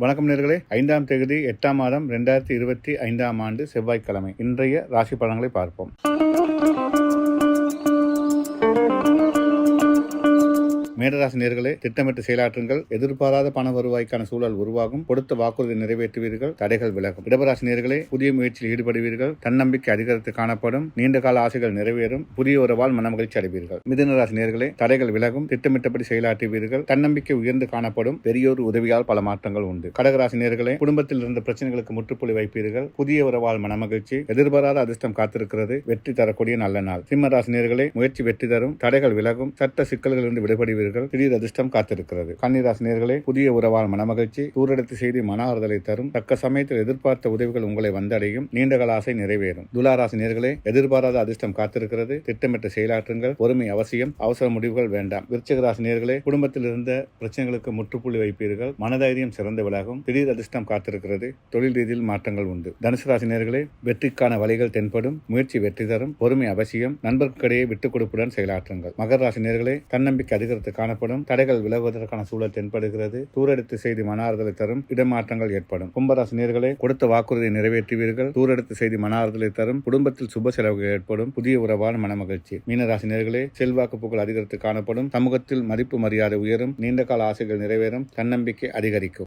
வணக்கம் நேர்களே. ஐந்தாம் தேதி எட்டாம் மாதம் ரெண்டாயிரத்தி இருபத்தி ஐந்தாம் ஆண்டு செவ்வாய்க்கிழமை. இன்றைய ராசி பலன்களை பார்ப்போம். மேடராசி நேர்களே திட்டமிட்டு செயலாற்றுங்கள். எதிர்பாராத பண வருவாய்க்கான சூழல் உருவாகும். கொடுத்த வாக்குறுதி நிறைவேற்றுவீர்கள். தடைகள் விலகும். இடபராசி நேர்களே புதிய முயற்சியில் ஈடுபடுவீர்கள். தன்னம்பிக்கை அதிகரித்து காணப்படும். நீண்ட கால ஆசைகள் நிறைவேறும். புதிய உறவால் மனமகிழ்ச்சி அடைவீர்கள். மிதனராசி நேர்களே தடைகள் விலகும். திட்டமிட்டபடி செயலாற்றுவீர்கள். தன்னம்பிக்கை உயர்ந்து காணப்படும். பெரியோர் உதவியால் பல மாற்றங்கள் உண்டு. கடகராசி நேர்களே குடும்பத்தில் இருந்த பிரச்சனைகளுக்கு முற்றுப்புள்ளி வைப்பீர்கள். புதிய உறவால் மனமகிழ்ச்சி எதிர்பாராத அதிர்ஷ்டம் காத்திருக்கிறது. வெற்றி தரக்கூடிய நல்ல நாள். சிம்மராசி நேர்களே முயற்சி வெற்றி தரும். தடைகள் விலகும். சட்ட சிக்கல்களிலிருந்து விடுபடுவீர்கள். திடீர் அதிர்ஷ்டம் காத்திருக்கிறது. கன்னிராசி நேர்களே புதிய உறவால் மனமகிழ்ச்சி தூரடத்து செய்தி மன ஆறுதலை தரும் தக்க சமயத்தில் எதிர்பார்த்த உதவிகள் உங்களை வந்தடையும் நீண்டகால ஆசை நிறைவேறும். துளாராசி நேர்களே எதிர்பாராத அதிர்ஷ்டம் காத்திருக்கிறது. திட்டமிட்டு செயலாற்றுங்கள் பொறுமை அவசியம் அவசர முடிவுகள் வேண்டாம். விருச்சகராசி நேர்களே குடும்பத்தில் இருந்த பிரச்சனைகளுக்கு முற்றுப்புள்ளி வைப்பீர்கள். மனதைரியம் சிறந்து விலகும். திடீர் அதிர்ஷ்டம் காத்திருக்கிறது. தொழில் ரீதியில் மாற்றங்கள் உண்டு. தனுசு ராசி நேர்களே வெற்றிக்கான வழிகள் தென்படும். முயற்சி வெற்றி தரும். பொறுமை அவசியம். நண்பர்களிடையே விட்டுக் கொடுப்புடன் செயலாற்றுங்கள். மகர ராசி நேர்களே தன்னம்பிக்கை அதிகரித்து காணப்படும். தடைகள் விலகுவதற்கான சூழல் தென்படுகிறது. தூரெடுத்து செய்தி மன தரும் இடமாற்றங்கள் ஏற்படும். கும்பராசினர்களே கொடுத்த வாக்குறுதியை நிறைவேற்றுவீர்கள். தூரெடுத்து செய்தி மன தரும் குடும்பத்தில் சுப செலவுகள் ஏற்படும். புதிய உறவான மனமகிழ்ச்சி. மீனராசினியர்களே செல்வாக்கு புகழ் அதிகரித்து காணப்படும். சமூகத்தில் மதிப்பு மரியாதை உயரும். நீண்ட கால ஆசைகள் நிறைவேறும். தன்னம்பிக்கை அதிகரிக்கும்.